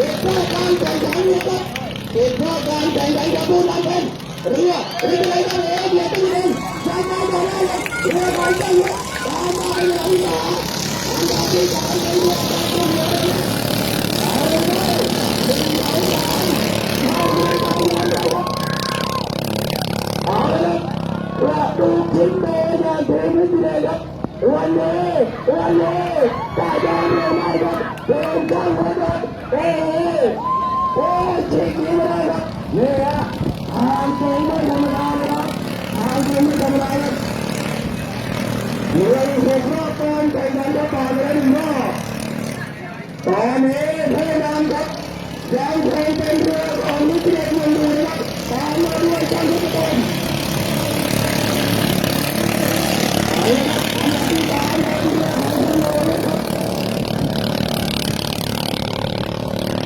ఎక్కువ కాన్ఫరెన్స్ అని ఎక్కువ కాన్ఫరెన్స్ అని డబ్బు కాన్ఫరెన్స్ రియో రెండు వేల ఏడు ఎనిమిది ఇరవై conference Ramayana One day, one day, I don't know my God, don't come with us, hey! ตอนนี้พยายามครับยังคงเป็นเรือของนิติเอกมืองดูนะครับตามมาด้วยการทุกคน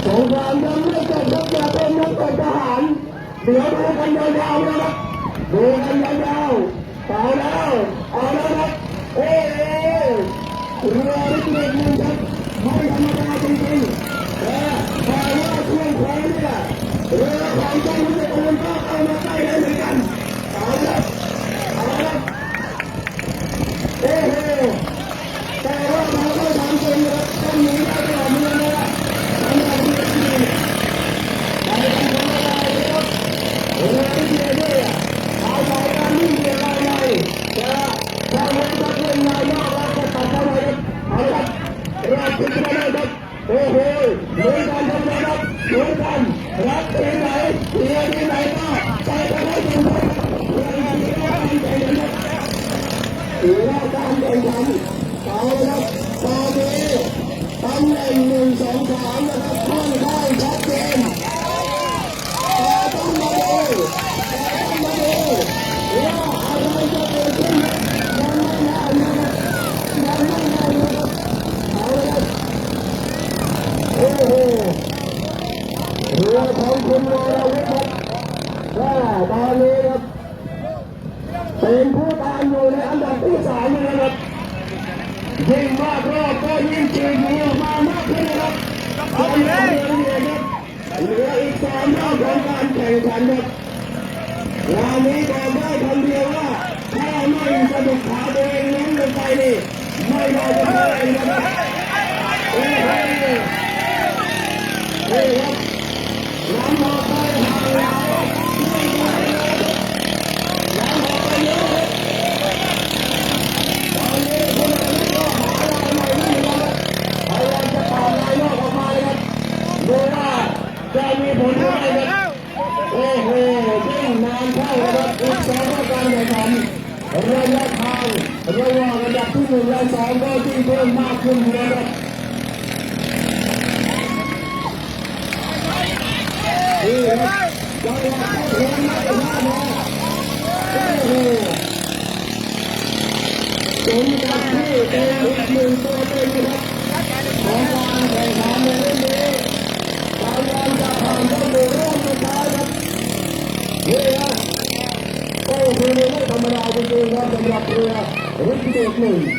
สงครามยังไม่จบครับจะเป็นนักเตะทหารเดี๋ยวดูกันยาวๆนะครับดูกันยาวๆเอาแล้วเอาแล้วครับเอ้ยเรือลิเกนึงครับไม่ ธรรมดาจริงๆแต่แต่ว่าช่วงแพ้เนี่ยเรือของเจ้าหน้าที่ก็เข้ามาใกล้ได้เหมือนกันเอาละเอาละโอ้โหแต่ว่าเราก็ทำจริงนะครับต้องหนีได้ก่อนเมืองนะครับทำได้ดีดี ไปทำอะไรนะครับเออไม่เกี่ยวด้วยอะเอาไปการนิ่งเกี่ยวอะไรจะทำให้ตัดเรื่องนายกแล้วจะตัดอะไรครับเอาละรับผิดชอบนะครับโอ้โหเหมือนกันทำนะครับเหมือนกันรับที่ไหนเรียนที่ไหนก็ไปกันให้ถึงครับเรื่องการที่เราทำใจนะครับเรื่องการแข่งขัน เอาละตอนนี้ตำแหน่งหนึ่งสองสามนะครับค่อนข้างชัดเจนแต่ต้องมาดูแต่ต้องมาดูว่าอะไรจะเกิดขึ้นยังไม่แน่นะครับยังไม่แน่นะครับเอาละครับโอ้โหเรือของคุณวรวุฒิครับก็ตอนนี้ครับเป็นผู้ตามอยู่ในอันดับที่สามนะครับ ยิ่งมากรอบก็ยิ่งจีบมีออกมามากขึ้นครับเอาเลยครับเหลืออีกสามรอบของการแข่งขันครับงานนี้บอกได้คำเดียวว่าถ้าไม่สะดุดขาตัวเองล้มลงไปนี่ไม่รอดจะได้นะครับโอ้โหนี่ครับน้ำออกไปห่างแล้วไม่ไหวแล้วน้ำออกไปเยอะครับตอนนี้คนอื่นก็หาอะไรใหม่ไม่เห็นแล้วครับพยายามจะต่อนายนอกออกมาเลยครับ ดูว่าจะมีผลเท่าไหร่ครับโอ้โหยิ่งนาน เข้านะรับอีกสองรอบการแข่งขันระยะทางระหว่างระดับที่หนึ่งและสองก็ยิ่เพิ่มมากขึ้นนะครับนี่ครับจังหวะเข้าโค้งไม่พลาดนะโอ้โหสมกับที่เป็นอีกหนึ่งตัวเต็งนะครับของการแข่งขันในเรื่องนี้ ಮೇಲೆ ತಮ್ಮನ ಆಗುತ್ತಿರುವ ಚಂದ್ರಾಪುರ ವೃತ್ತಿ ಎಕ್ಲೂರಿ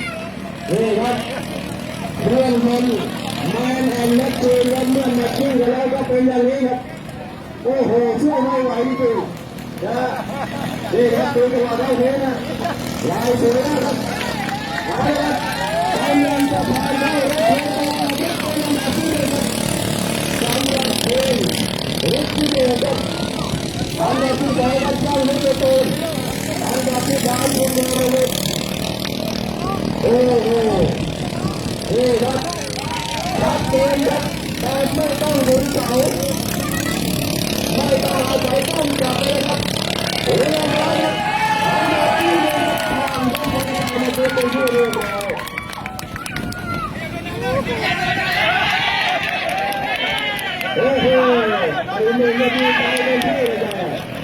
real men man have left your nothing allowed up in the league ಓಹೋ ಸುಮ್ಮನೆ ಆಯಿತು ಈಗ ತೂಕವಾದ ಏನ ಯಾವ ಸುರೇಶ Thank you. โอ้โหสู้ไม่ไหวจริงๆนะนี่ครับดูจังหวะได้เห็นนะลายสวยนะครับเอาละกำลังจะผ่านได้แล้วเป็นอันดับที่หนึ่งครับ สำหรับเพลงฤทธิ์เดชครับอันดับที่สองครับเจ้าฤทธิ์ตูนอันดับที่สามคุณวรวุฒิโอ้โหนี่ครับชัดเจนครับแต่ไม่ต้องหนุนเสาไม่ต้องอาศัยต้องจับเลยครับเรียบร้อยครับอันดับที่หนึ่งครับทางธรรมดามาเป็นที่เรียบร้อย โอ้โหอันนี้ไม่ดีใจเป็นที่เลยจ้ะ